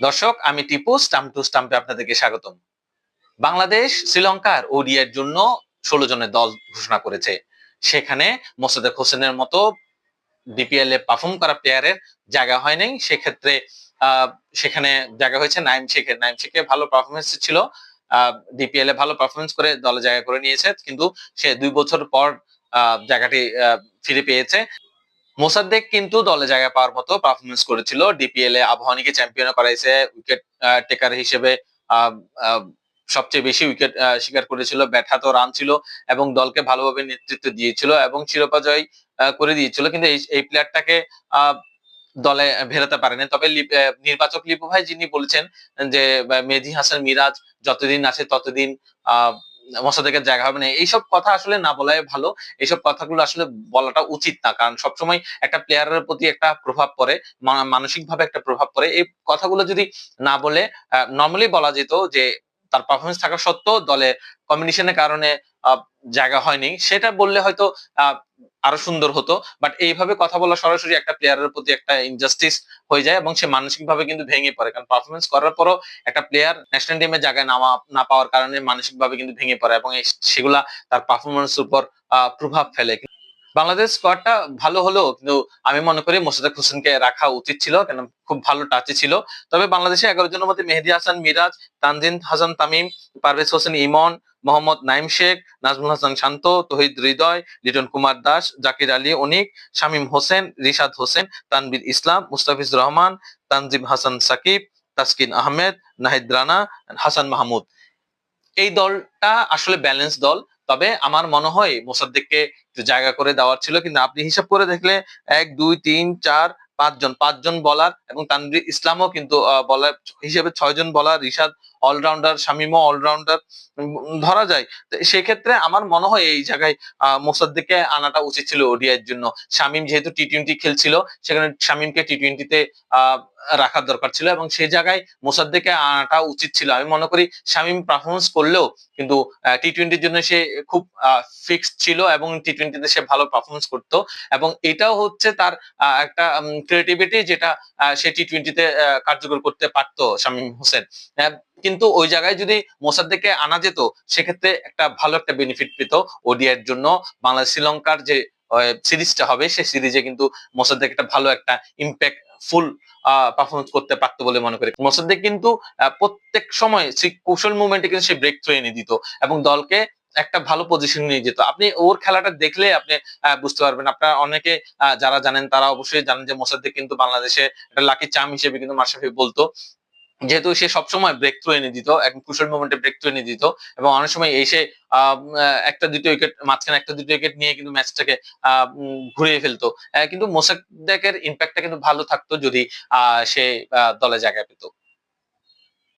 দর্শক, আমি Tipu, stump two স্টাম্পে আপনাদেরকে স্বাগতম। বাংলাদেশ শ্রীলঙ্কার ওডিআর জন্য ষোলো জনের দল ঘোষণা করেছে। সেখানে মোসাদ্দেক হোসেনের মতো বিপিএল এ পারফর্ম করা প্লেয়ারের জায়গা হয় নাই। সেক্ষেত্রে সেখানে জায়গা হয়েছে নাইম শেখের নাইম শেখে ভালো পারফরমেন্স ছিল। ডিপিএল এ ভালো পারফরমেন্স করে দলে জায়গা করে নিয়েছে। কিন্তু সে দুই বছর পর জায়গাটি ফিরে পেয়েছে। মোসাদ্দেক কিন্তু দলে জায়গা পাওয়ার মতো পারফরমেন্স করেছিল। ডিপিএল এ আবহাওয়ানিকে চ্যাম্পিয়ন করাইছে উইকেট টেকার হিসেবে সবচেয়ে বেশি উইকেট শিকার করেছিল। ব্যাট হাতেও রান ছিল এবং দলকে ভালোভাবে নেতৃত্ব দিয়েছিল এবং শিরোপা জয় করে দিয়েছিল। কিন্তু এই প্লেয়ারটাকে দলে ভেরাতে পারেনি। তবে নির্বাচক লিপু ভাই যিনি বলেছেন যে মেহেদী হাসান মিরাজ যতদিন আছে ততদিন, আহ মোসাদ্দেকের জায়গা হবে না। এইসব কথা আসলে না বলাই ভালো। এইসব কথাগুলো আসলে বলাটা উচিত না, কারণ সবসময় একটা প্লেয়ারের প্রতি একটা প্রভাব পড়ে মানসিক ভাবে একটা প্রভাব পড়ে। এই কথাগুলো যদি না বলে নর্মালি বলা যেত যে, তার পারফরমেন্স থাকা সত্ত্বেও দলে কম্বিনেশনের কারণে জায়গা হয়নি। সেটা বললে হয়তো আরও সুন্দর হতো। বাট এইভাবে কথা বলা সরাসরি একটা প্লেয়ারের প্রতি একটা ইনজাস্টিস হয়ে যায় এবং সে মানসিক ভাবে কিন্তু ভেঙে পড়ে। কারণ পারফরমেন্স করার পরও একটা প্লেয়ার ন্যাশনাল টিমে জায়গায় নামা, না পাওয়ার কারণে মানসিক ভাবে কিন্তু ভেঙে পড়ে এবং সেগুলা তার পারফরমেন্স উপর প্রভাব ফেলে। বাংলাদেশ স্কোয়াডটা ভালো হলেও কিন্তু আমি মনে করি মোসাদ্দেক হোসেনকে রাখা উচিত ছিল, কেন খুব ভালো টাচে ছিল। তবে বাংলাদেশে এগারো জনের মধ্যে মেহেদি হাসান, মিরাজ, তানজিন হাসান, তামিম, পারভেজ হোসেন, ইমন মোহাম্মদ নাইম শেখ, নাজমুল হাসান শান্ত, তহিদ হৃদয়, লিটন কুমার দাস, জাকির আলী অনিক, শামীম হোসেন, রিশাদ হোসেন, তানবির ইসলাম, মুস্তাফিজ রহমান, তানজিম হাসান সাকিব, তাসকিন আহমেদ, নাহিদ রানা, হাসান মাহমুদ। এই দলটা আসলে ব্যালেন্স দল, তবে আমার মনে হয় মোসাদ্দেককে জায়গা করে দেওয়ার ছিল, কিন্তু আপনি হিসাব করে দেখলে এক, দুই, তিন, চার পাঁচজন পাঁচজন বলার এবং তানভীর ইসলামও কিন্তু বলার হিসেবে ছয়জন বলার রিশাদ অলরাউন্ডার শামিমও অলরাউন্ডার ধরা যায়। সেক্ষেত্রে আমার মনে হয় এই জায়গায় মোসাদ্দেককে আনাটা উচিত ছিল ওডিআই এর জন্য। শামিম যেহেতু টি টোয়েন্টি খেলছিল, সেখানে শামিমকে টি টোয়েন্টিতে রাখার দরকার ছিল এবং সেই জায়গায় মোসাদ্দেককে আনাটা উচিত ছিল। আমি মনে করি শামিম পারফরমেন্স করলেও কিন্তু টি টোয়েন্টির জন্য সে খুব ফিক্সড ছিল এবং টি টোয়েন্টিতে সে ভালো পারফরমেন্স করতো এবং এটাও হচ্ছে তার একটা ক্রিয়েটিভিটি যেটা সে টি টোয়েন্টিতে কার্যকর করতে পারতো শামীম হোসেন। কিন্তু ওই জায়গায় যদি মোসাদ্দেককে আনা যেত, সেক্ষেত্রে একটা ভালো একটা বেনিফিট পেত ওডিআই এর জন্য। বাংলাদেশ শ্রীলঙ্কার যে সিরিজটা হবে, সেই সিরিজে কিন্তু মোসাদ্দেক একটা ভালো একটা ইম্প্যাক্ট ফুল পারফরমেন্স করতে পারতো বলে মনে করি। মোসাদ্দেক কিন্তু প্রত্যেক সময় সেই কৌশল মুভমেন্টে কিন্তু সে ব্রেক থ্রু এনে দিত এবং দলকে একটা ভালো পজিশন নিয়ে যেত। আপনি ওর খেলাটা দেখলে আপনি বুঝতে পারবেন। আপনারা অনেকে যারা জানেন তারা অবশ্যই জানেন যে মোসাদ্দেক কিন্তু বাংলাদেশে একটা লাকি চাম হিসেবে কিন্তু মাশরাফি বলতো। যেহেতু সে সবসময় ব্রেক থ্রু এনে দিত, একদম কুশল মোমেন্টে ব্রেক থ্রু এনে দিত এবং অনেক সময় এসে একটা দুটো উইকেট মাঝখানে একটা দুটো উইকেট নিয়ে কিন্তু ম্যাচটাকে ঘুরিয়ে ফেলতো। কিন্তু মোসাদ্দেকের ইম্প্যাক্টটা কিন্তু ভালো থাকতো যদি সে দলে জায়গা পেত।